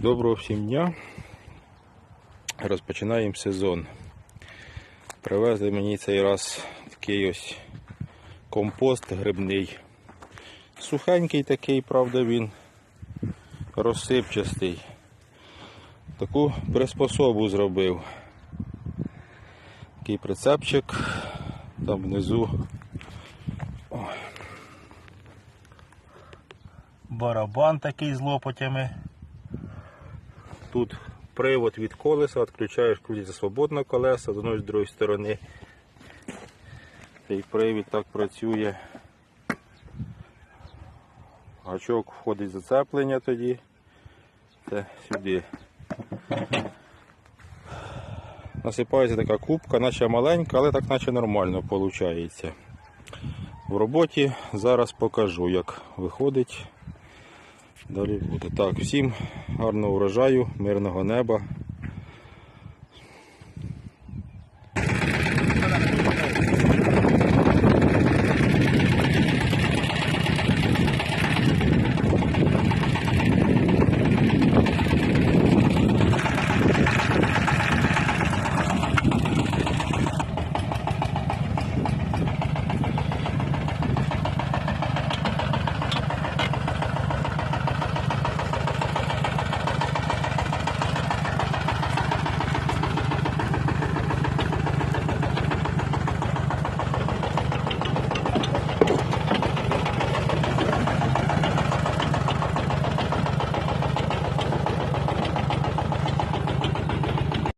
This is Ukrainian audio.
Доброго всім дня. Розпочинаємо сезон. Привезли мені цей раз такий ось компост грибний. Сухенький такий, правда, він розсипчастий. Таку приспособу зробив. Такий прицепчик. Там внизу барабан такий з лопатями. Тут привод від колеса, відключаєш, крутиться свободно колеса з одної з другої сторони. Цей привід так працює. Гачок входить зацеплення тоді. Це сюди. Насипається така кубка, наче маленька, але так наче нормально виходить. В роботі зараз покажу, як виходить. Далі буде. Так, всім гарного урожаю, мирного неба.